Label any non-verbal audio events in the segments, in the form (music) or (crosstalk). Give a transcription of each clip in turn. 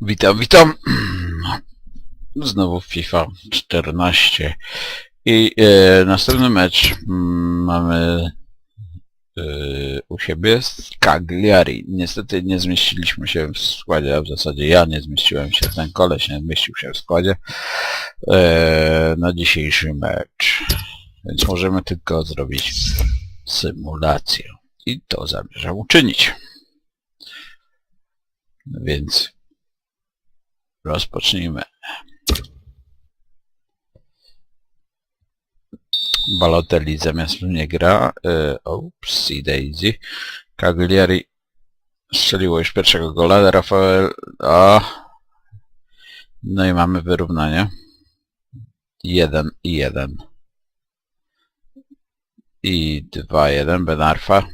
Witam, witam. (clears throat) Znowu FIFA 14 i e, następny mecz mm, mamy e, u siebie z Cagliari. Niestety nie zmieściliśmy się w składzie, a w zasadzie ja nie zmieściłem się, ten koleś nie zmieścił się w składzie e, na dzisiejszy mecz. Więc możemy tylko zrobić symulację. I to zamierzam uczynić. Więc Rozpocznijmy. Balotelli zamiast mnie gra. Yy, Oopsie Daisy. Cagliari strzeliło już pierwszego gola. Rafael... No i mamy wyrównanie. 1 i 1. I 2-1. Benarfa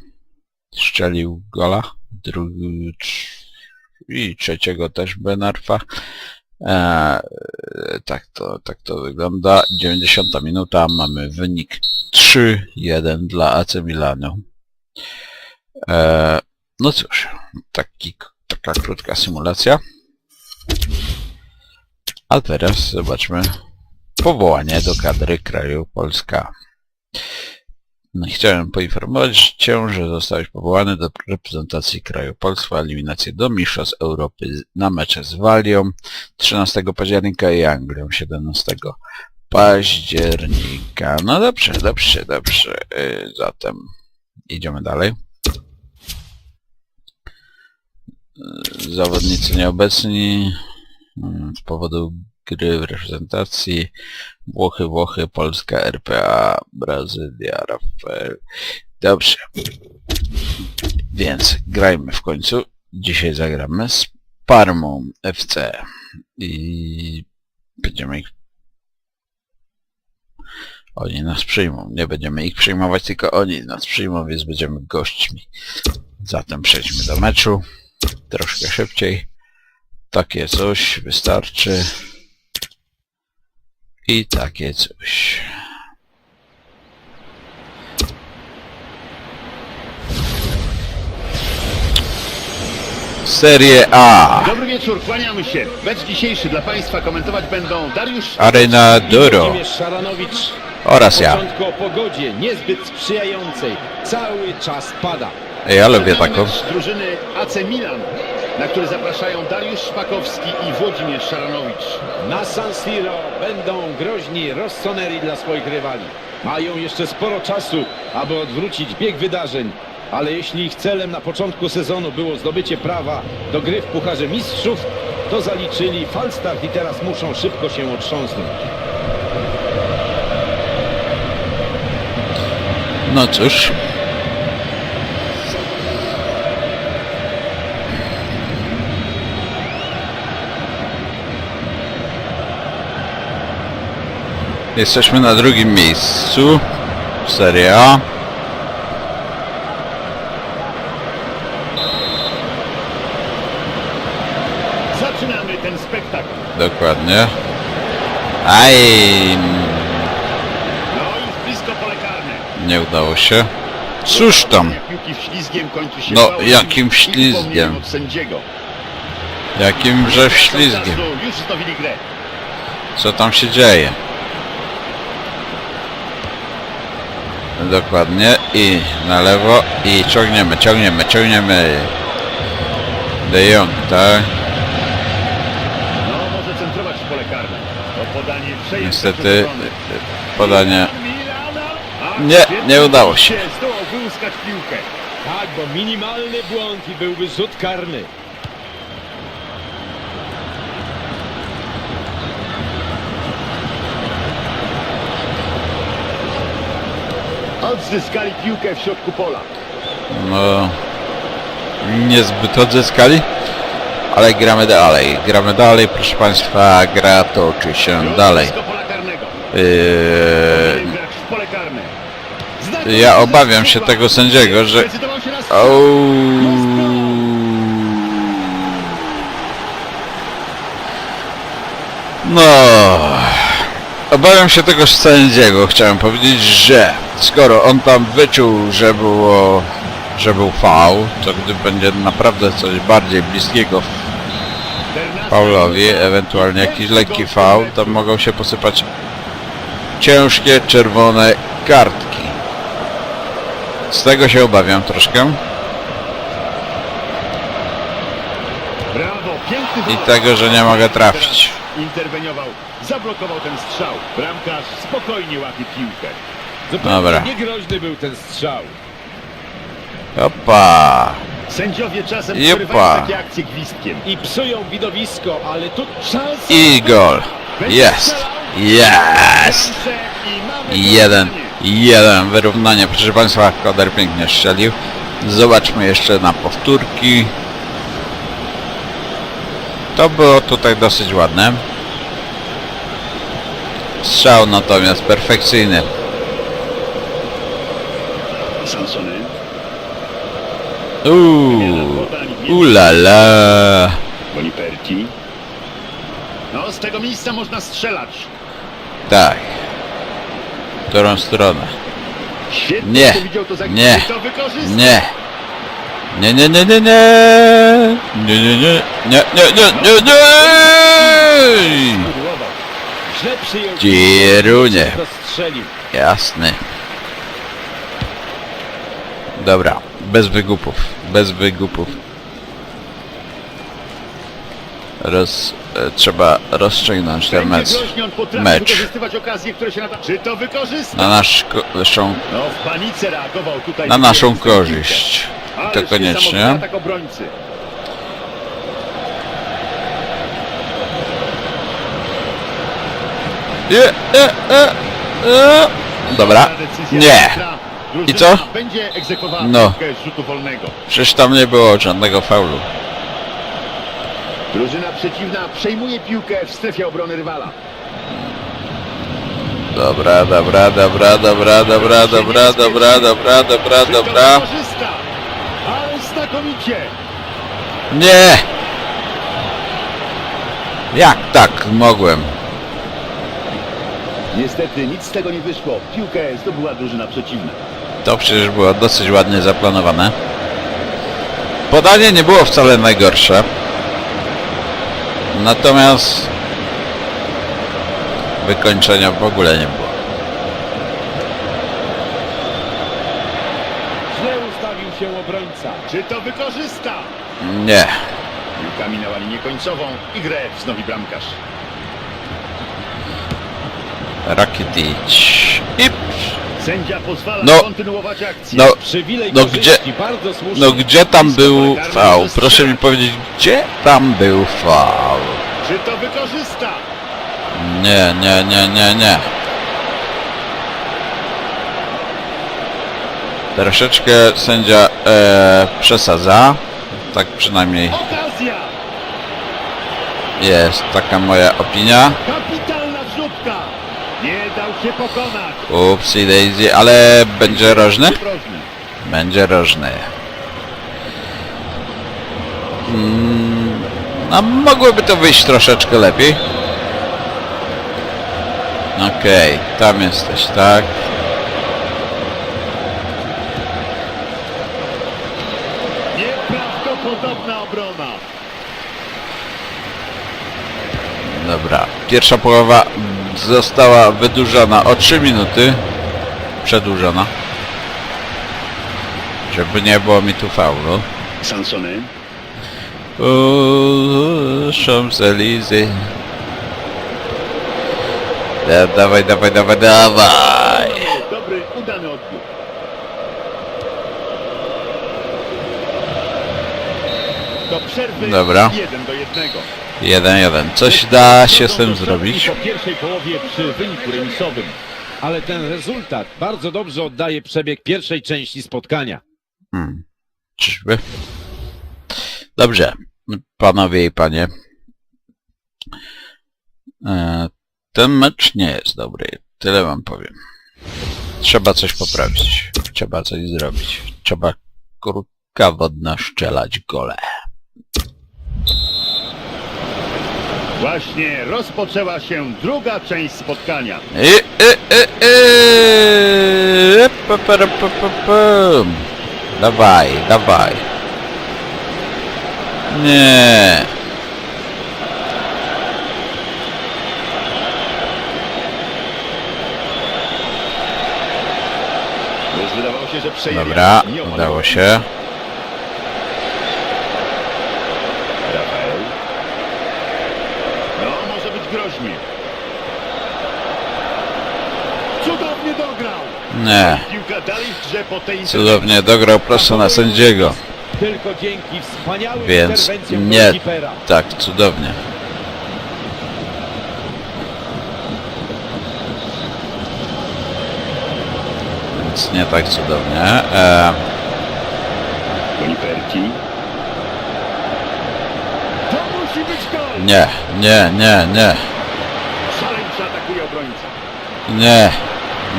strzelił gola. Drugi... I trzeciego też Benarfa. Eee, tak, to, tak to wygląda. 90 minuta, mamy wynik 3-1 dla AC Milanu. Eee, no cóż, taki, taka krótka symulacja. A teraz zobaczmy powołanie do kadry kraju Polska. No chciałem poinformować Cię, że zostałeś powołany do reprezentacji kraju Polska, eliminację do Mistrzostw Europy na mecze z Walią 13 października i Anglią 17 października. No dobrze, dobrze, dobrze. Yy, Zatem idziemy dalej. Yy, Zawodnicy nieobecni yy, z powodu gry w reprezentacji Włochy, Włochy, Polska, RPA, Brazylia, Rafael. Dobrze. Więc grajmy w końcu. Dzisiaj zagramy z Parmą FC. I będziemy ich... Oni nas przyjmą. Nie będziemy ich przyjmować, tylko oni nas przyjmą, więc będziemy gośćmi. Zatem przejdźmy do meczu. Troszkę szybciej. Takie coś wystarczy. I takie coś. Serie A. Dobry wieczór, kłaniamy się. Mecz dzisiejszy dla Państwa komentować będą Dariusz Arena Duro. Szaranowicz. Oraz ja. Początku o pogodzie niezbyt sprzyjającej. Cały czas pada. Ja lubię taką. mecz drużyny AC Milan, na który zapraszają Dariusz Szpakowski i Włodzimierz Szaranowicz. Na San Siro będą groźni Rossoneri dla swoich rywali. Mają jeszcze sporo czasu, aby odwrócić bieg wydarzeń. Ale jeśli ich celem na początku sezonu było zdobycie prawa do gry w Pucharze Mistrzów, to zaliczyli falstart i teraz muszą szybko się otrząsnąć. No cóż. Jesteśmy na drugim miejscu. Serie A. Zaczynamy ten spektakl. Dokładnie. Aj, No już blisko pole karne. nie udało się. Cóż tam, No, jakim i ślizgiem? jakimże ślizgiem. Co tam się dzieje? Dokładnie. I na lewo. I ciągniemy, ciągniemy, ciągniemy. De Jong, tak? Niestety podanie... Nie, nie udało się. Tak, bo minimalny błąd i byłby rzut karny. Odzyskali piłkę w środku pola. No... Niezbyt odzyskali. Ale gramy dalej. Gramy dalej, proszę Państwa. Gra toczy się dalej. Yy... Ja obawiam się tego sędziego, że... No. Obawiam się tego sędziego. Chciałem powiedzieć, że skoro on tam wyczuł, że było, że był faul, to gdy będzie naprawdę coś bardziej bliskiego faulowi, ewentualnie jakiś lekki faul, to mogą się posypać ciężkie czerwone kartki. Z tego się obawiam troszkę. I tego, że nie mogę trafić. Interweniował, zablokował ten strzał. Bramkarz spokojnie łapie piłkę. Zupełnie Dobra. niegroźny był ten strzał. Opa! Sędziowie czasem Jepa. przerywają takie akcje gwizdkiem. I psują widowisko, ale tu Szansa. I gol! Jest! Jest! Jeden, jeden, wyrównanie. Proszę Państwa, Koder pięknie strzelił. Zobaczmy jeszcze na powtórki. To było tutaj dosyć ładne. Strzał natomiast perfekcyjny. Uuu, ulala. Boniperti. No, z tego miejsca można strzelać. Tak. W którą stronę? Nie. Nie. Nie. Nie, nie, nie, nie, nie. Nie, nie, nie. Nie, nie, nie, nie, nie. spudłował. Źle Dobra, bez wygupów, bez wygupów. Roz, e, trzeba rozstrzygnąć ten mecz mecz. wykorzystywać okazje, które się nada. Czy to wykorzysta? na naszą, No, w panice reagował tutaj. na naszą korzyść. Ależ To niesamowity koniecznie. atak obrońcy. Je, e, e, e. Dobra, decyzja nie. arbitra. I co? No. Przecież tam nie było żadnego faulu. Drużyna przeciwna przejmuje piłkę w strefie obrony rywala. Dobra, dobra, dobra, dobra, dobra, dobra, dobra, dobra, dobra, dobra. Ale znakomicie. Nie! Jak tak mogłem? Niestety nic z tego nie wyszło. Piłkę zdobyła drużyna przeciwna. To przecież było dosyć ładnie zaplanowane. Podanie nie było wcale najgorsze. Natomiast wykończenia w ogóle nie było. Źle ustawił się obrońca. Czy to wykorzysta? Nie. Piłka minęła linię końcową i grę wznowi bramkarz. Rakitic. I... Sędzia pozwala No. kontynuować akcję. No, No gdzie- no gdzie tam był faul? Proszę mi powiedzieć, gdzie tam był faul? Czy to wykorzysta? Nie, nie, nie, nie, nie. Troszeczkę sędzia e, przesadza. Tak przynajmniej jest taka moja opinia. Się pokonać. Upsi daisy, ale będzie rożny? Będzie rożny. Mm, no mogłoby to wyjść troszeczkę lepiej. Okej, tam jesteś, tak? Nieprawdopodobna obrona. Dobra, pierwsza połowa została wydłużona o 3 minuty. Przedłużona. Żeby nie było mi tu faulu. Sansony. Champs-Élysées. Da, dawaj, dawaj, dawaj, dawaj. Dobry, udany odbiór. Do przerwy Dobra. jeden do jednego. Jeden, jeden. Coś da się z tym zrobić. Po pierwszej połowie przy wyniku remisowym. Ale ten rezultat bardzo dobrze oddaje przebieg pierwszej części spotkania. Hmm. Czyżby? Dobrze. Panowie i panie. E, ten mecz nie jest dobry. Tyle wam powiem. Trzeba coś poprawić. Trzeba coś zrobić. Trzeba krótka wodna szczelać gole. Właśnie rozpoczęła się druga część spotkania. I, i, i, i. Pa. Dawaj, dawaj. Nie. Wydawało się, że. Dobra, udało się. Dograł. Nie. Piłka dalej w grze po tej Cudownie dograł prosto na sędziego. Więc nie tak cudownie. Więc nie tak cudownie. E, nie, nie, nie, nie, nie,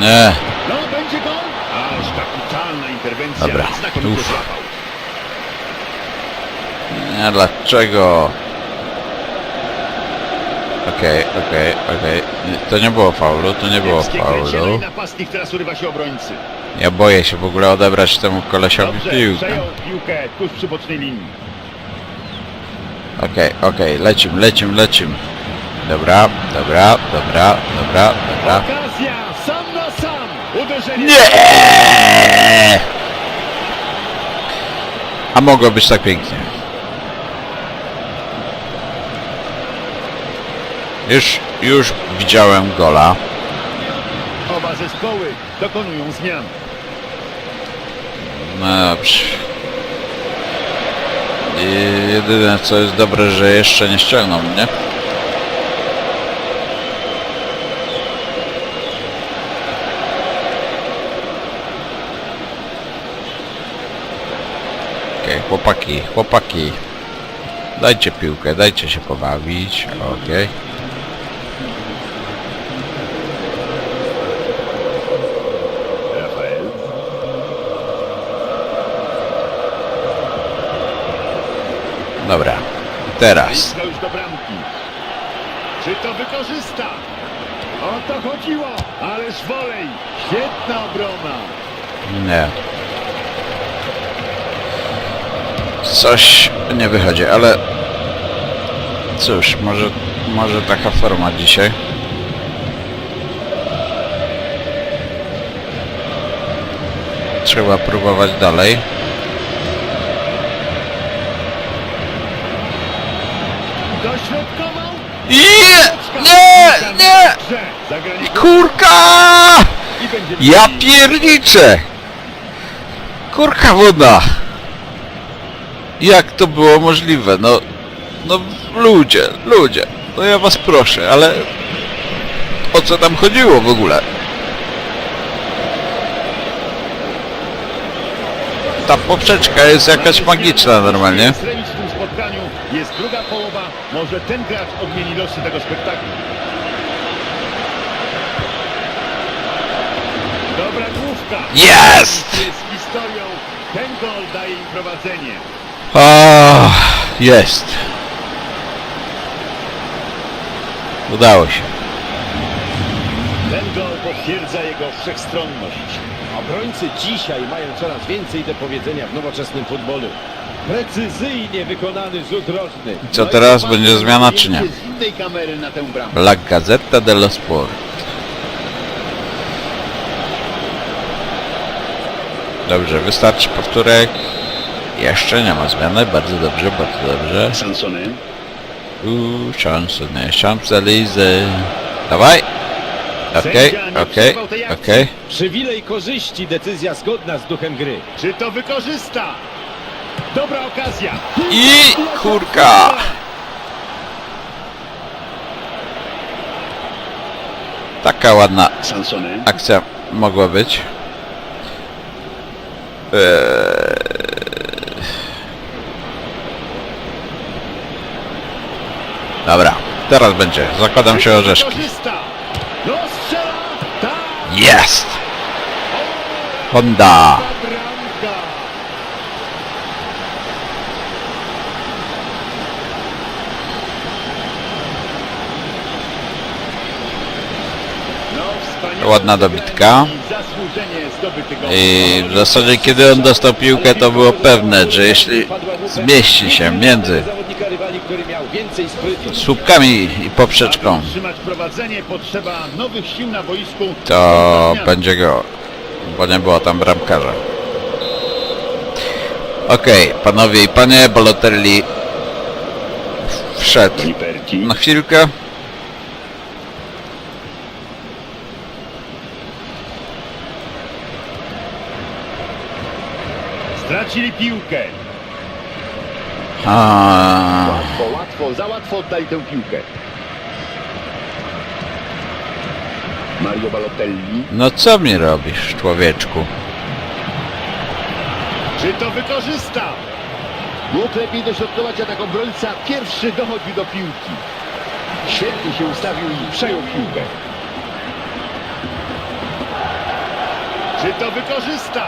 nie. No, będzie gol. Ależ kapitalna interwencja. Dobra. Uff. Nie, dlaczego? Okej, okej, okej. Nie, To nie było faulu, to nie było faulu. i napastnik teraz urywa się obrońcy. Ja boję się w ogóle odebrać temu kolesiowi Dobrze, piłkę. przejął piłkę tuż przy bocznej linii. Okej, okej, lecim, lecim, lecim. Dobra, dobra, dobra, dobra, dobra. Okazja, sam na sam. Uderzenie. Nie! A mogło być tak pięknie. Już, już widziałem gola. Oba zespoły dokonują zmian. No dobrze. I jedyne co jest dobre, że jeszcze nie ściągną mnie. Okej, chłopaki, chłopaki. Dajcie piłkę, dajcie się pobawić. Okej. Rafael. Dobra. Teraz. Czy to wykorzysta? O to chodziło. Ależ wolej. Świetna obrona. Nie. Coś nie wychodzi, ale cóż, może, może taka forma dzisiaj. Trzeba próbować dalej. Nie, nie! Zagranie Kurka! Ja pierniczę! Kurka woda! Jak to było możliwe? No, no ludzie, ludzie, no ja was proszę, ale o co tam chodziło w ogóle? Ta poprzeczka jest jakaś magiczna normalnie. Spotkaniu. Jest druga połowa. Może ten gracz odmieni losy tego spektaklu. Dobra główka. Jest! Jest historią. Ten gol daje im prowadzenie. O, jest. Udało się. Ten gol potwierdza jego wszechstronność. Obrońcy dzisiaj mają coraz więcej do powiedzenia w nowoczesnym futbolu. Precyzyjnie wykonany rzut rożny. Co teraz będzie zmiana czy nie? Z innej kamery na tę bramkę. La Gazzetta dello Sport. Dobrze, wystarczy powtórek. Jeszcze nie ma zmiany, bardzo dobrze, bardzo dobrze. Sansonem. Uuu, szanse Lizy. Dawaj! Okej, okej, okej. Przywilej korzyści, decyzja zgodna z duchem gry. Czy to wykorzysta? Dobra okazja. I kurka! Taka ładna akcja mogła być. Eee... Dobra, teraz będzie. Zakładam się orzeszki. No. Tak. Jest! Honda! No, Ładna dobitka. I w zasadzie kiedy on dostał piłkę to było pewne, że jeśli zmieści się między Zawodnika rywali, który miał więcej sprytu. słupkami i poprzeczką, to będzie go. bo nie było tam bramkarza. Okej, panowie i panie, Balotelli wszedł na chwilkę. Stracili piłkę. A, Łatwo, łatwo, za łatwo oddali tę piłkę. Mario Balotelli. no co mi robisz, człowieczku? Czy to wykorzysta? Mógł lepiej dośrodkować, a tak obrońca pierwszy dochodził do piłki. Świetnie się ustawił i przejął piłkę. Czy to wykorzysta?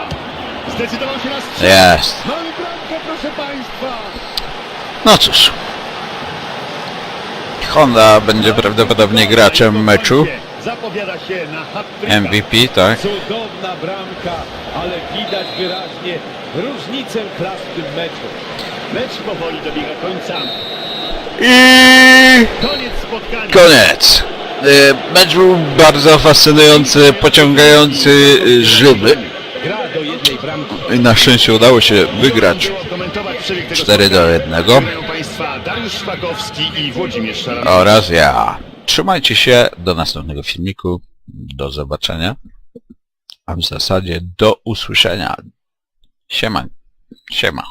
Zdecydował się na strzał. Jest. Mamy bramkę, proszę Państwa. No cóż. Honda będzie prawdopodobnie graczem meczu. MVP, tak? Cudowna bramka, ale widać wyraźnie różnicę klas w tym meczu. Mecz powoli dobiega końca. I Koniec spotkania. koniec. Y, Mecz był bardzo fascynujący, pociągający y, bramki. I na szczęście udało się wygrać Było komentować przebieg tego 4 do spotkania. 1 Żegnają Państwa Dariusz Szpakowski i Włodzimierz Szaranek. oraz ja. Trzymajcie się, do następnego filmiku, do zobaczenia, a w zasadzie do usłyszenia. Siema, siema.